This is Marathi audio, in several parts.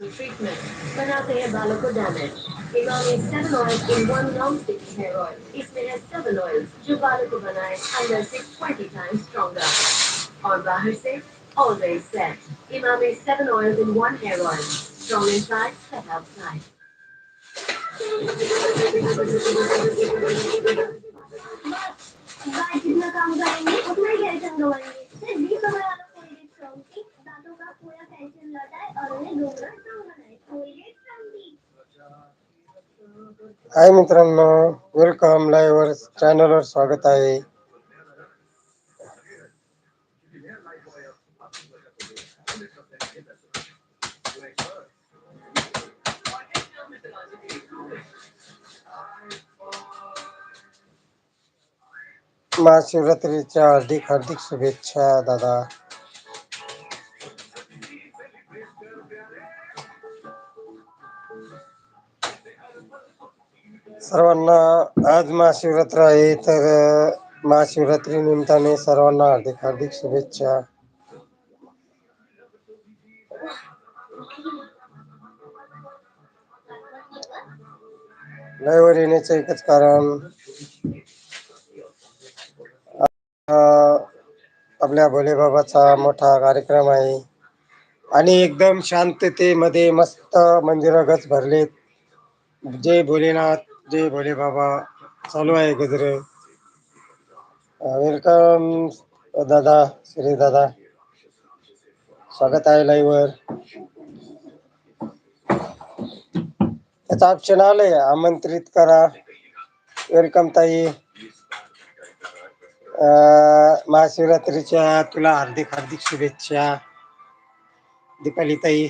ट्रीटमेंट बनाते हैं बालों को damage Emami seven oil in one non stick hair oil इसमें है सेवन ऑयल जो बालों को बनाए अंदर से ट्वेंटी टाइम्स स्ट्रॉन्गर और बाहर से always set Emami seven oil in one hair oil strong inside set outside by जितना काम करेंगे उतना ही टेंशन दबाएंगे सिर्फ बीस रुपए वाला कोलगेट फ्रॉम की दांतों का पूरा टेंशन लौटाए और उन्हें दोबारा हाय मित्रांनो वेलकम लाईव्हवर चॅनलवर स्वागत आहे. महाशिवरात्रीच्या हार्दिक हार्दिक शुभेच्छा दादा. सर्वांना आज महाशिवरात्र आहे तर महाशिवरात्री निमित्ताने सर्वांना हार्दिक हार्दिक शुभेच्छा. लाईव्हवर येण्याचं एकच कारण आपल्या भोलेबाबाचा मोठा कार्यक्रम आहे. आणि एकदम शांततेमध्ये मस्त मंदिर गच भरलेत. जय भोलेनाथ. जय भोले बाबा चालू आहे गजर. वेलकम दादा श्री दादा. स्वागत आहे लाईव्हवर त्याचा ऑप्शन आलंय आमंत्रित करा. वेलकम ताई. महाशिवरात्रीच्या तुला हार्दिक हार्दिक शुभेच्छा. दीपाली ताई.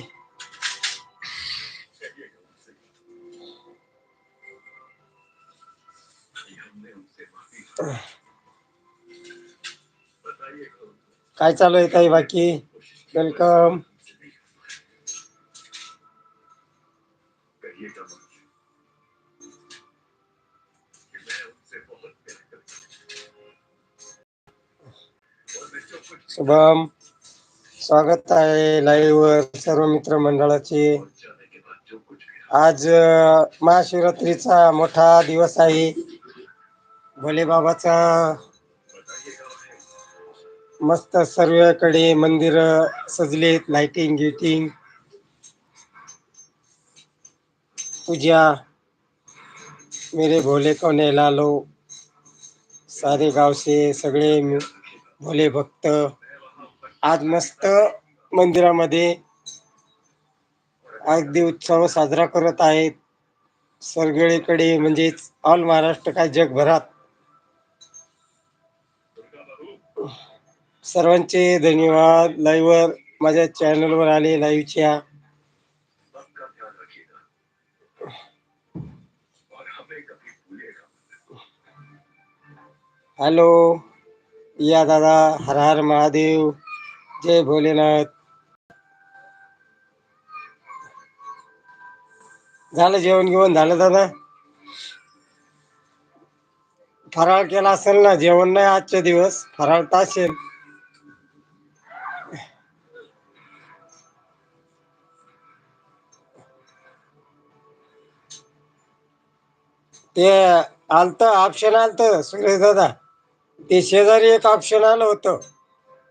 काय चालू आहे ताई बाकी? वेलकम. शुभम. स्वागत आहे लाईव्ह वर सर्व मित्र मंडळाचे आज महाशिवरात्रीचा मोठा दिवस आहे. भोलेबाबाचा मस्त सर्वकडे मंदिर सजलेत लाइटिंग गिटिंग पूजा. मेरे भोले को नेला लो सारे गाव से सगळे भोले भक्त. आज मस्त मंदिरामध्ये अगदी उत्सव साजरा करत आहेत. सगळीकडे म्हणजेच ऑल महाराष्ट्र काय जगभरात. सर्वांचे धन्यवाद. लाईव्हवर माझ्या चॅनलवर आले लाईव्हच्या हॅलो या दादा हर हर महादेव. जय भोलेनाथ. झालं जेवण घेऊन झालं दादा? फराळ केला असेल ना जेवण नाही आजचे दिवस. फराळ तर असेल. ते आलत ऑप्शन आलत सुरेश दादा. ते शेजारी एक ऑप्शन आलं होतं.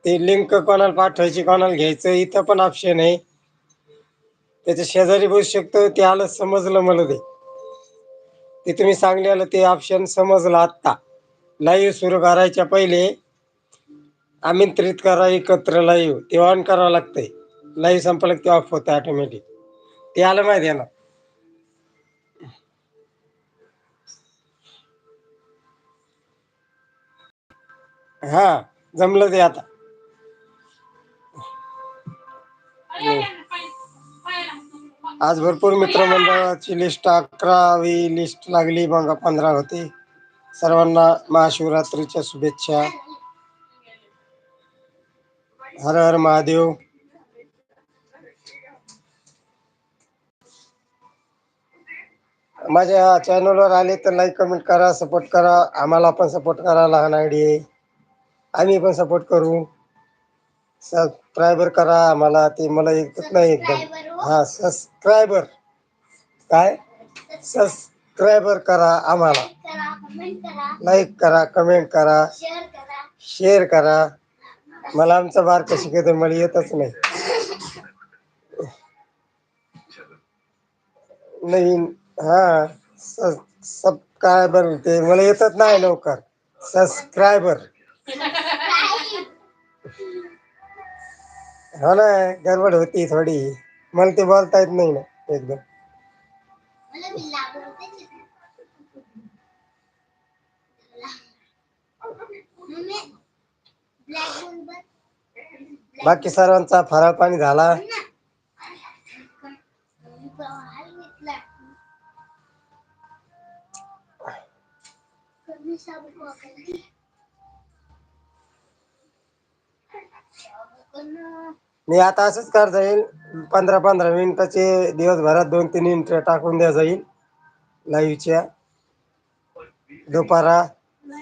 ते लिंक कोणाला पाठवायची कोणाला घ्यायचं इथं पण ऑप्शन आहे. त्याच्या शेजारी बसू शकतो ते आलं समजलं मला ते. ते तुम्ही सांगलेलं ते ऑप्शन समजलं आत्ता. लाईव्ह सुरू करायच्या पहिले आमंत्रित करा एकत्र लाईव्ह ते ऑन करावं लागतंय. लाईव्ह संपलं की ते ऑफ होतं ऑटोमॅटिक ते आलं माहिती आहे ना? हा जमलं ते आता. आज भरपूर मित्रमंडळाची लिस्ट अकरावी लिस्ट लागली मग पंधरा होते. सर्वांना महाशिवरात्रीच्या शुभेच्छा. हर हर महादेव. माझ्या चॅनलवर आले तर लाईक कमेंट करा सपोर्ट करा. आम्हाला पण सपोर्ट करा लहान आयडी. आम्ही पण सपोर्ट करू. सबस्क्रायबर करा आम्हाला ते मला येतच नाही एकदम हा सबस्क्रायबर काय? सबस्क्रायबर करा आम्हाला. करा लाईक करा कमेंट करा. शेअर करा. मला आमचं बारकं शिकायचं मला येतच नाही. नवीन हा सबस्क्रायबर ते मला येतच नाही लवकर. सबस्क्रायबर हो ना गडबड होती थोडी. मला ते बोलता येत नाही ना एकदम. बाकी सर्वांचा फराळ पाणी झाला. साबू मी आता असंच कर जाईल पंधरा पंधरा मिनिटाचे दिवसभरात दोन तीन मिनिट टाकून द्या जाईल. लाईव्हच्या दुपारा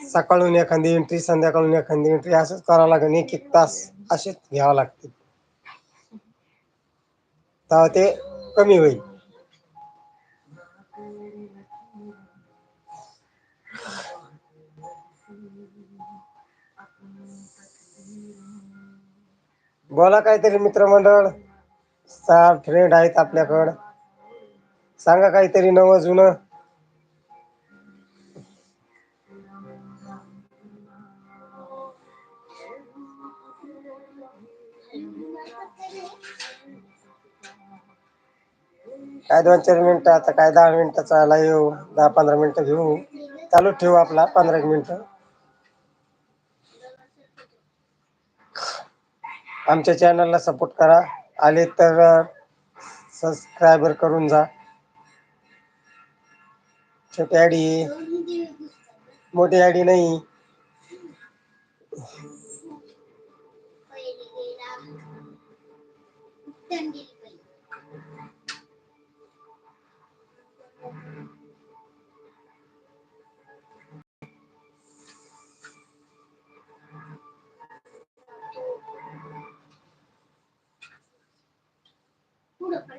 सकाळून एखादी एंट्री संध्याकाळून एखादी एंट्री असंच करावं लागेल. एक एक तास असेच घ्यावं लागतील. तेव्हा ते कमी होईल. बोला काहीतरी मित्रमंडळ. सहा फ्रेंड आहेत आपल्याकडं. सांगा काहीतरी नवं जुनं. काय दोन चार मिनिटं आता काय दहा मिनिटाचा येऊ हो. दहा पंधरा मिनिटं घेऊ. चालू ठेवू आपला पंधरा एक मिनिटं. आमच्या चॅनलला सपोर्ट करा. आले तर सबस्क्रायबर करून जा. छोटी आडी. मोठी आडी नाही. पुढं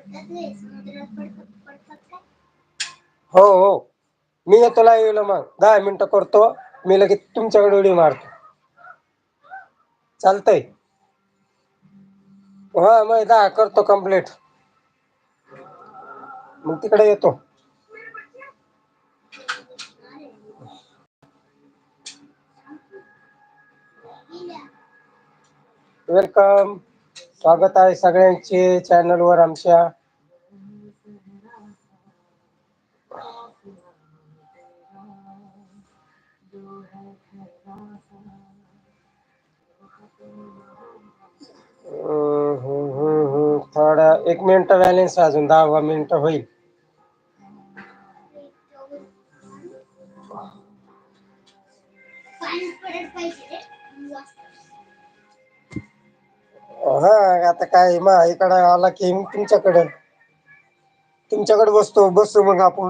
पडतात समुद्रात पडतात पडतात काय? हो हो. मी येतो लाईव्हला मग. दहा मिनिटं करतो. मी लगेच तुमच्याकडे उडी मारतो. चालतंय. हा मग दहा करतो कंप्लीट मग तिकडे येतो. वेलकम स्वागत आहे सगळ्यांचे चॅनल वर आमच्या. थोडा एक मिनिट बॅलेन्स अजून दहा मिनिट होईल. हा आता काय मग इकडं आला की तुमच्याकडे. तुमच्याकडे बसतो बसतो मग आपण.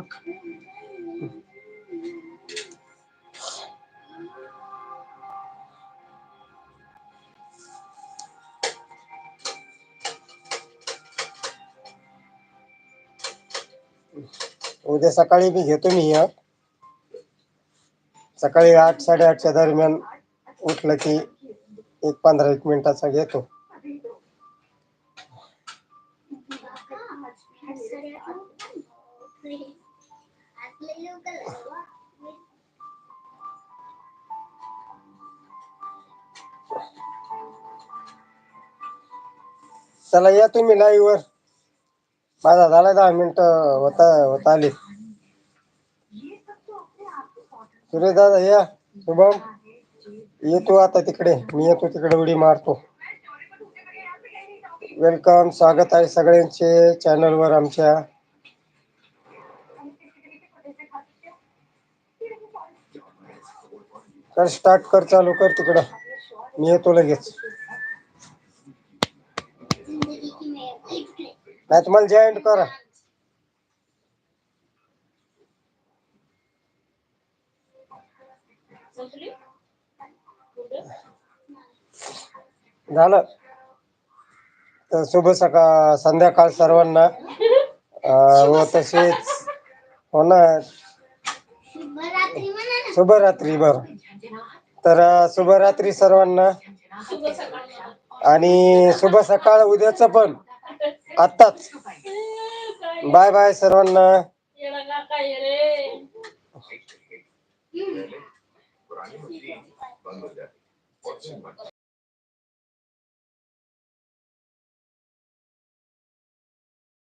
उद्या सकाळी मी घेतो मी या सकाळी आठ साडेआठच्या दरम्यान उठलं की एक पंधरा एक मिनिटाचा घेतो. चला या तुम्ही लाईव्ह वर. माझा झाला दहा मिनिट होता होत आली. सुरेश दादा या. शुभम. येतो आता तिकडे. मी येतो तिकडे उडी मारतो. वेलकम स्वागत आहे सगळ्यांचे चॅनल वर आमच्या. कर स्टार्ट कर चालू कर तिकडं. मी येतो लगेच जिंदगी की मैं नाही तुम्हाला जॉईंट करा. झालं. तर शुभ सकाळ संध्याकाळ सर्वांना. अं, व तसेच हो ना शुभरात्री म्हणा ना. शुभरात्री बर. तर शुभरात्री सर्वांना. आणि शुभ सकाळ उद्याच पण. आत्ताच. बाय बाय सर्वांना.